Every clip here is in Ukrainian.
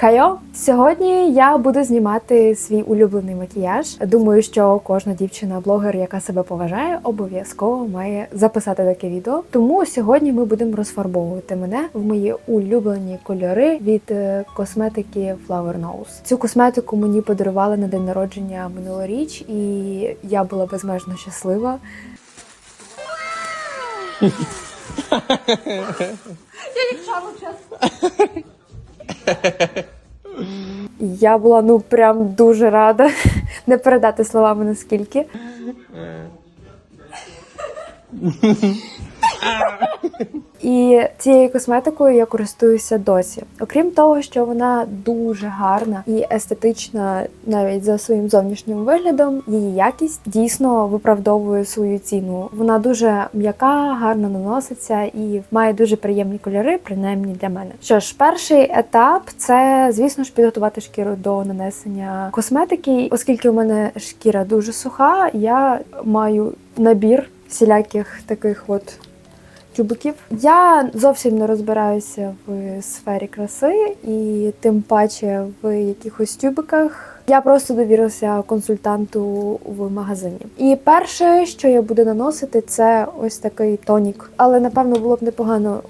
Хайо! Сьогодні я буду знімати свій улюблений макіяж. Думаю, що кожна дівчина-блогер, яка себе поважає, обов'язково має записати таке відео. Тому сьогодні ми будемо розфарбовувати мене в мої улюблені кольори від е, косметики Flower Nose. Цю косметику мені подарували на день народження минулоріч, і я була безмежно щаслива. Я була ну прям дуже рада. Не передати словами наскільки. І цією косметикою я користуюся досі. Окрім того, що вона дуже гарна і естетична навіть за своїм зовнішнім виглядом, її якість дійсно виправдовує свою ціну. Вона дуже м'яка, гарно наноситься і має дуже приємні кольори, принаймні для мене. Що ж, перший етап це, звісно ж, підготувати шкіру до нанесення косметики, оскільки у мене шкіра дуже суха, я маю набір всіляких таких от тюбиків. Я зовсім не розбираюся в сфері краси і тим паче в якихось тюбиках. Я просто довірилася консультанту в магазині. І перше, що я буду наносити, це ось такий тонік. Але напевно було б непогано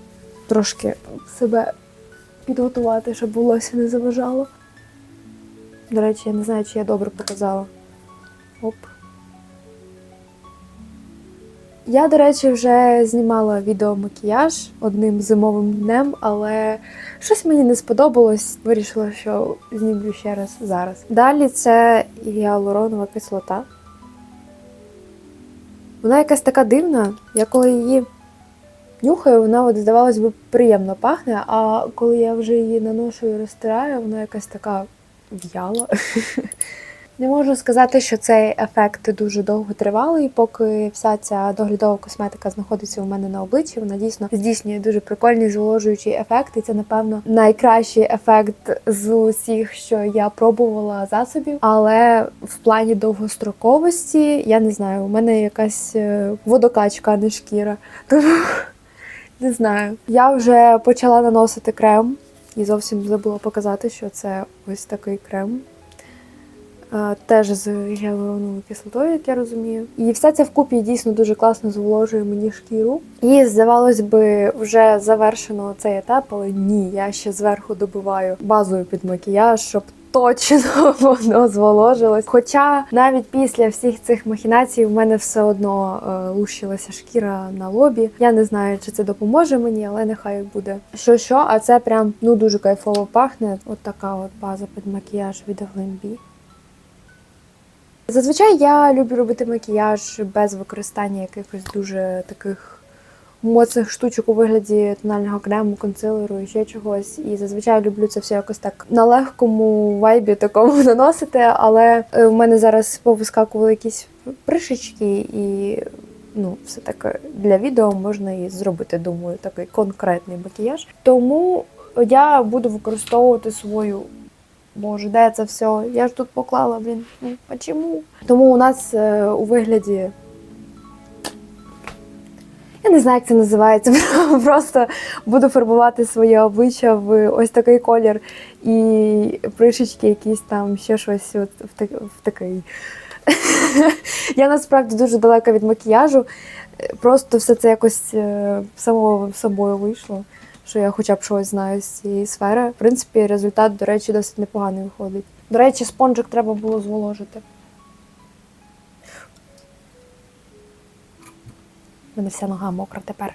трошки себе підготувати, щоб волосся не заважало. До речі, я не знаю, чи я добре показала. Оп. Я, до речі, вже знімала відеомакіяж одним зимовим днем, але щось мені не сподобалось. Вирішила, що знімлю ще раз зараз. Далі це гіалуронова кислота. Вона якась така дивна. Я коли її нюхаю, вона, от, здавалось би, приємно пахне, а коли я вже її наношу і розтираю, вона якась така в'яла. Не можу сказати, що цей ефект дуже довго тривалий, поки вся ця доглядова косметика знаходиться у мене на обличчі. Вона дійсно здійснює дуже прикольний зволожуючий ефект, і це, напевно, найкращий ефект з усіх, що я пробувала засобів. Але в плані довгостроковості я не знаю, у мене якась е, водокачка, а не шкіра. Тому не знаю. Я вже почала наносити крем і зовсім забула показати, що це ось такий крем. Е, Теж з гіалуроновою кислотою, як я розумію. І все це вкупі дійсно дуже класно зволожує мені шкіру. І здавалось би, вже завершено цей етап, але ні, я ще зверху добиваю базою під макіяж, щоб точно воно зволожилось. Хоча навіть після всіх цих махінацій в мене все одно е, лущилася шкіра на лобі. Я не знаю, чи це допоможе мені, але нехай буде. Що що, а це прям ну дуже кайфово пахне. От така от база під макіяж від Glambi. Зазвичай я люблю робити макіяж без використання якихось дуже таких моцних штучок у вигляді тонального крему, консилеру і ще чогось. І зазвичай люблю це все якось так на легкому вайбі такому наносити. Але е, в мене зараз повискакували якісь пришечки, і ну, все таки для відео можна і зробити, думаю, такий конкретний макіяж. Тому я буду використовувати свою Боже, де це все? Я ж тут поклала, блін. Ну, а чому? Тому у нас е, у вигляді. Я не знаю, як це називається. Просто буду фарбувати своє обличчя в ось такий колір і пришечки якісь там, ще щось от в, в такий. Я насправді дуже далека від макіяжу. Просто все це якось е, само собою вийшло що я хоча б щось знаю з цієї сфери. В принципі, результат, до речі, досить непоганий виходить. До речі, спонжик треба було зволожити. У мене вся нога мокра тепер.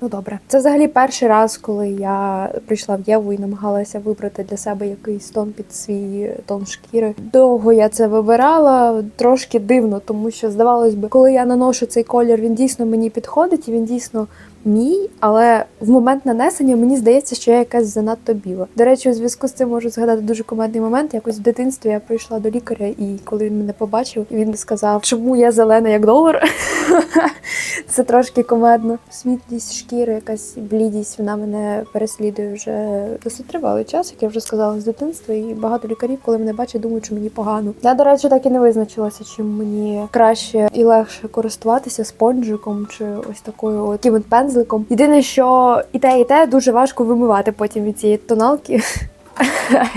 Ну добре. Це взагалі перший раз, коли я прийшла в Єву і намагалася вибрати для себе якийсь тон під свій тон шкіри. Довго я це вибирала, трошки дивно, тому що здавалось би, коли я наношу цей колір, він дійсно мені підходить і він дійсно мій, але в момент нанесення мені здається, що я якась занадто біла. До речі, у зв'язку з цим можу згадати дуже комедний момент. Якось в дитинстві я прийшла до лікаря, і коли він мене побачив, він сказав, чому я зелена як долар. Це трошки комедно. Світлість шкіри, якась блідість, вона мене переслідує вже досить тривалий час, як я вже сказала з дитинства. І багато лікарів, коли мене бачать, думають, що мені погано. Я, до речі, так і не визначилася, чим мені краще і легше користуватися спонжиком чи ось такою от от пензликом. Єдине, що і те, і те дуже важко вимивати потім від цієї тоналки.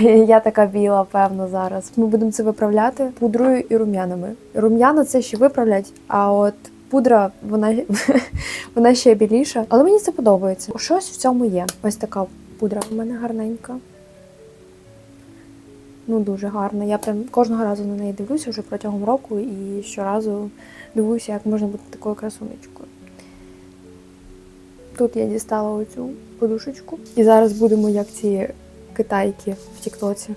Я така біла, певно, зараз. Ми будемо це виправляти пудрою і рум'янами. Рум'яна це ще виправлять, а от пудра, вона, вона ще біліша. Але мені це подобається. Щось в цьому є. Ось така пудра в мене гарненька. Ну, дуже гарна. Я прям кожного разу на неї дивлюся вже протягом року і щоразу дивлюся, як можна бути такою красунечкою. Тут я дістала оцю подушечку. І зараз будемо як ці китайки в Тіктоці.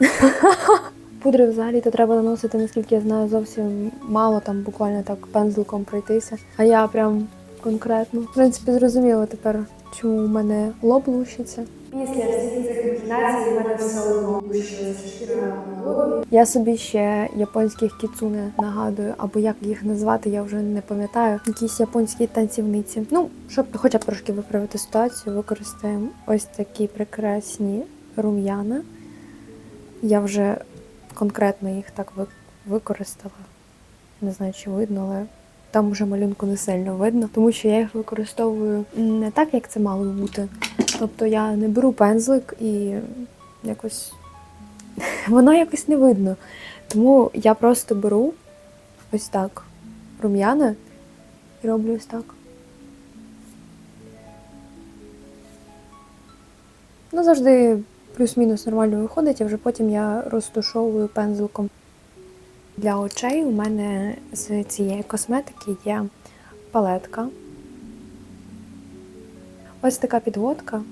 Пудри взагалі то треба наносити, наскільки я знаю, зовсім мало, там буквально так пензликом пройтися. А я прям конкретно. В принципі, зрозуміло тепер, чому у мене лоб лущиться. Після всіх цих мене все одно. Я собі ще японських кіцуне нагадую, або як їх назвати, я вже не пам'ятаю. Якісь японські танцівниці. Ну, щоб хоча б трошки виправити ситуацію, використаємо ось такі прекрасні рум'яна. Я вже конкретно їх так використала. Не знаю, чи видно, але там вже малюнку не сильно видно, тому що я їх використовую не так, як це мало бути. Тобто я не беру пензлик і якось воно якось не видно. Тому я просто беру ось так рум'яна і роблю ось так. Ну, завжди плюс-мінус нормально виходить, а вже потім я розтушовую пензликом. Для очей у мене з цієї косметики є палетка. Ось така підводка.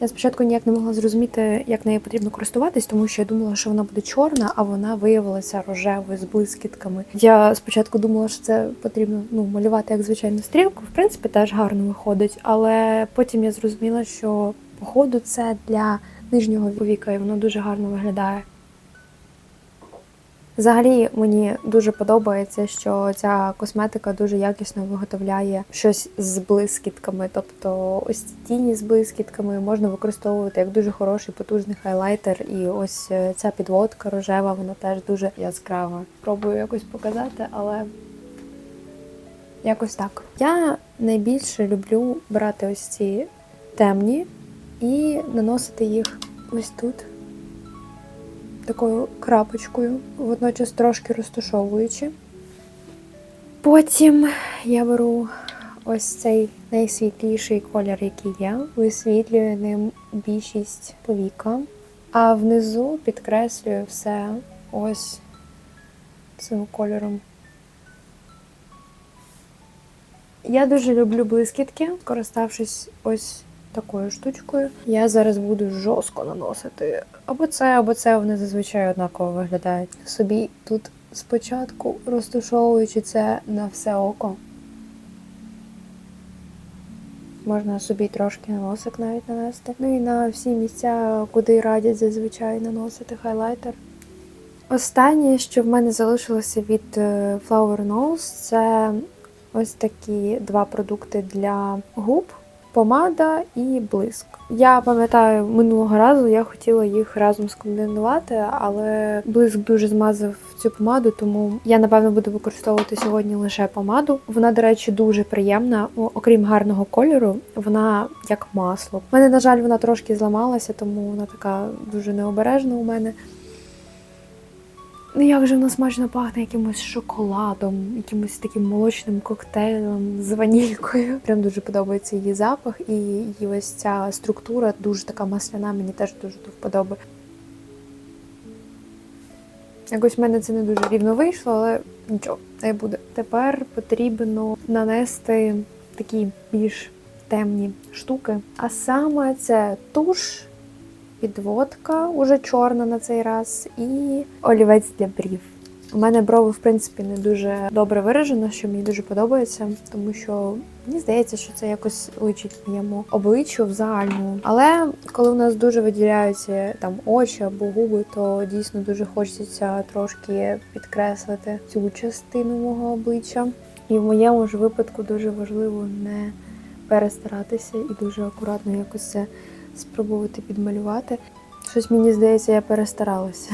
Я спочатку ніяк не могла зрозуміти, як нею потрібно користуватись, тому що я думала, що вона буде чорна, а вона виявилася рожевою з блискітками. Я спочатку думала, що це потрібно ну, малювати як звичайну стрілку. В принципі, теж гарно виходить, але потім я зрозуміла, що походу це для нижнього повіка, і воно дуже гарно виглядає. Взагалі мені дуже подобається, що ця косметика дуже якісно виготовляє щось з блискітками. Тобто ось тіні з блискітками можна використовувати як дуже хороший потужний хайлайтер. І ось е, ця підводка рожева, вона теж дуже яскрава. Пробую якось показати, але якось так. Я найбільше люблю брати ось ці темні і наносити їх ось тут такою крапочкою, водночас трошки розташовуючи. Потім я беру ось цей найсвітліший колір, який є, висвітлюю ним більшість повіка, а внизу підкреслюю все ось цим кольором. Я дуже люблю блискітки, користавшись ось такою штучкою. Я зараз буду жорстко наносити або це, або це вони зазвичай однаково виглядають. Собі тут спочатку розташовуючи це на все око. Можна собі трошки на носик навіть нанести. Ну і на всі місця, куди радять зазвичай наносити хайлайтер. Останнє, що в мене залишилося від е, Flower Nose, це ось такі два продукти для губ помада і блиск. Я пам'ятаю, минулого разу я хотіла їх разом скомбінувати, але блиск дуже змазав цю помаду, тому я напевно буду використовувати сьогодні лише помаду. Вона, до речі, дуже приємна. Окрім гарного кольору, вона як масло. У мене, на жаль, вона трошки зламалася, тому вона така дуже необережна у мене. Ну, як же вона смачно пахне якимось шоколадом, якимось таким молочним коктейлем з ванількою. Прям дуже подобається її запах, і її ось ця структура дуже така масляна, мені теж дуже до вподоби. Якось в мене це не дуже рівно вийшло, але нічого, не буде. Тепер потрібно нанести такі більш темні штуки. А саме це туш підводка, уже чорна на цей раз, і олівець для брів. У мене брови, в принципі, не дуже добре виражено, що мені дуже подобається, тому що мені здається, що це якось личить моєму обличчю в загальному. Але коли у нас дуже виділяються там очі або губи, то дійсно дуже хочеться трошки підкреслити цю частину мого обличчя. І в моєму ж випадку дуже важливо не перестаратися і дуже акуратно якось це спробувати підмалювати. Щось мені здається, я перестаралася.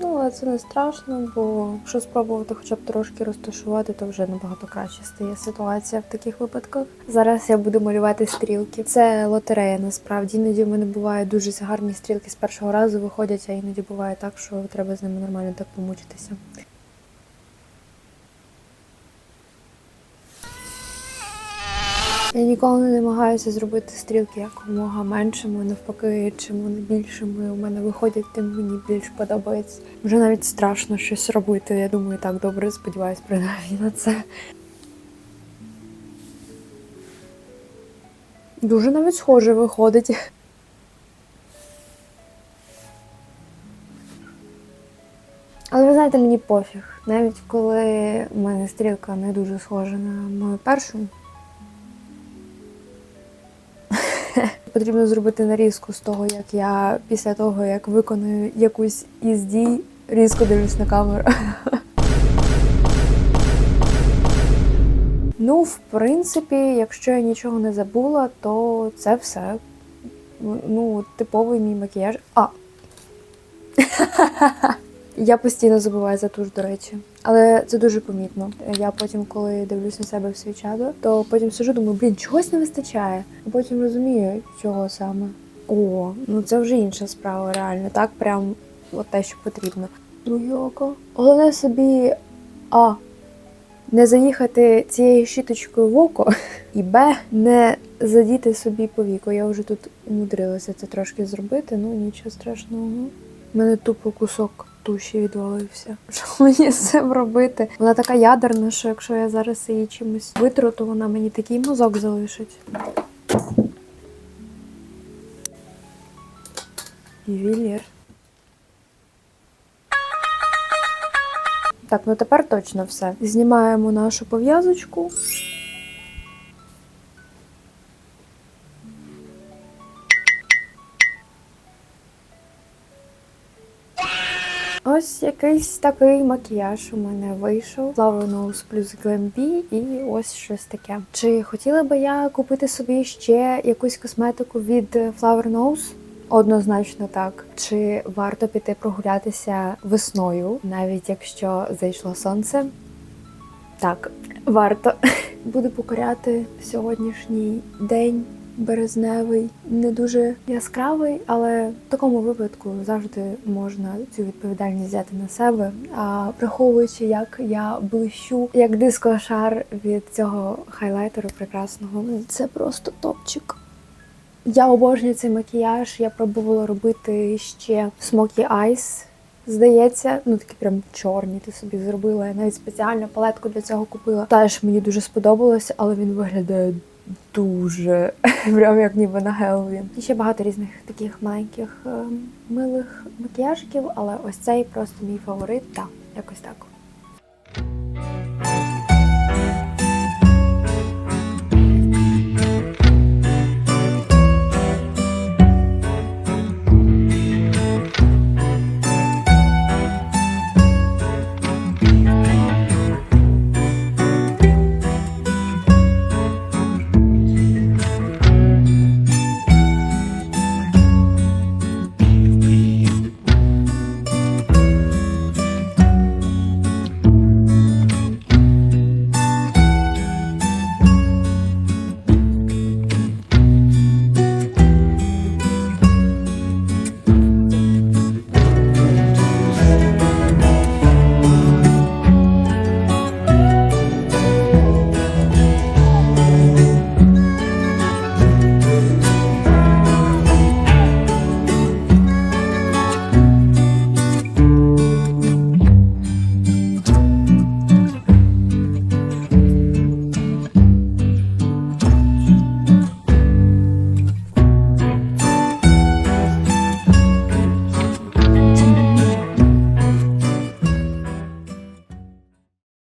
Ну, але це не страшно, бо якщо спробувати хоча б трошки розташувати, то вже набагато краще стає ситуація в таких випадках. Зараз я буду малювати стрілки. Це лотерея насправді. Іноді в мене буває дуже гарні стрілки з першого разу виходять, а іноді буває так, що треба з ними нормально так помучитися. Я ніколи не намагаюся зробити стрілки якомога меншими, навпаки, чим вони більшими у мене виходять, тим мені більш подобається. Вже навіть страшно щось робити. Я думаю, так добре, сподіваюсь, принаймні на це. Дуже навіть схоже виходить. Але ви знаєте, мені пофіг. Навіть коли в мене стрілка не дуже схожа на мою першу. Потрібно зробити нарізку з того, як я після того, як виконую якусь із дій, різко дивлюсь на камеру. Ну, в принципі, якщо я нічого не забула, то це все. Ну, типовий мій макіяж. А! Я постійно забуваю за туш, до речі. Але це дуже помітно. Я потім, коли дивлюсь на себе в свічадо, то потім сижу, думаю, блін, чогось не вистачає. А потім розумію, чого саме. О, ну це вже інша справа, реально. Так, прям от те, що потрібно. Друге око. Головне собі А. Не заїхати цією щіточкою в око, і Б. Не задіти собі по віку. Я вже тут умудрилася це трошки зробити, ну нічого страшного. У мене тупо кусок туші відвалився. Що мені з цим робити? Вона така ядерна, що якщо я зараз її чимось витру, то вона мені такий мозок залишить. Ювелір. Так, ну тепер точно все. Знімаємо нашу пов'язочку. Ось якийсь такий макіяж у мене вийшов. Nose плюс B і ось щось таке. Чи хотіла би я купити собі ще якусь косметику від Flower Nose? Однозначно так. Чи варто піти прогулятися весною, навіть якщо зайшло сонце? Так, варто. Буду покоряти сьогоднішній день березневий, не дуже яскравий, але в такому випадку завжди можна цю відповідальність взяти на себе. А враховуючи, як я блищу, як дискошар від цього хайлайтеру прекрасного, це просто топчик. Я обожнюю цей макіяж. Я пробувала робити ще Smoky Eyes. Здається, ну такі прям чорні ти собі зробила. Я навіть спеціальну палетку для цього купила. Теж мені дуже сподобалося, але він виглядає дуже прям як ніби на Геловін. І ще багато різних таких маленьких ем, милих макіяжиків, але ось цей просто мій фаворит. Так, якось так.